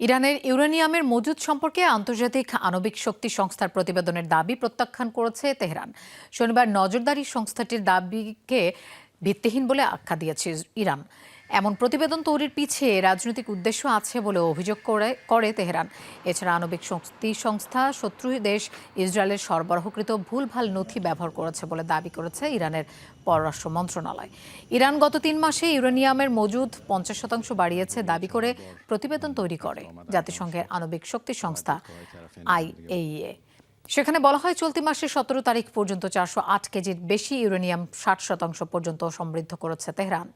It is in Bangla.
ইরানের ইউরেনিয়ামের মজুদ সম্পর্কে আন্তর্জাতিক আণবিক শক্তি সংস্থার প্রতিবেদনের দাবি প্রত্যাখ্যান করেছে তেহরান। শনিবার নজরদারি সংস্থাটির দাবিকে ভিত্তিহীন বলে আখ্যা দিয়েছে ইরান। এমন প্রতিবেদন তৈরির পিছিয়ে রাজনৈতিক উদ্দেশ্য আছে বলে অভিযোগ করে করে তেহরান। এছাড়া আণবিক শক্তি সংস্থা শত্রু দেশ ইসরায়েলের সরবরাহকৃত ভুলভাল নথি ব্যবহার করেছে বলে দাবি করেছে ইরানের পররাষ্ট্র মন্ত্রণালয়। ইরান গত তিন মাসে ইউরেনিয়ামের মজুদ পঞ্চাশ শতাংশ বাড়িয়েছে দাবি করে প্রতিবেদন তৈরি করে। জাতিসংঘের আণবিক শক্তি সংস্থা আইএইএ সেখানে বলা হয়, চলতি মাসের সতেরো তারিখ পর্যন্ত চারশো আট কেজির বেশি ইউরেনিয়াম ষাট শতাংশ পর্যন্ত সমৃদ্ধ করেছে তেহরান।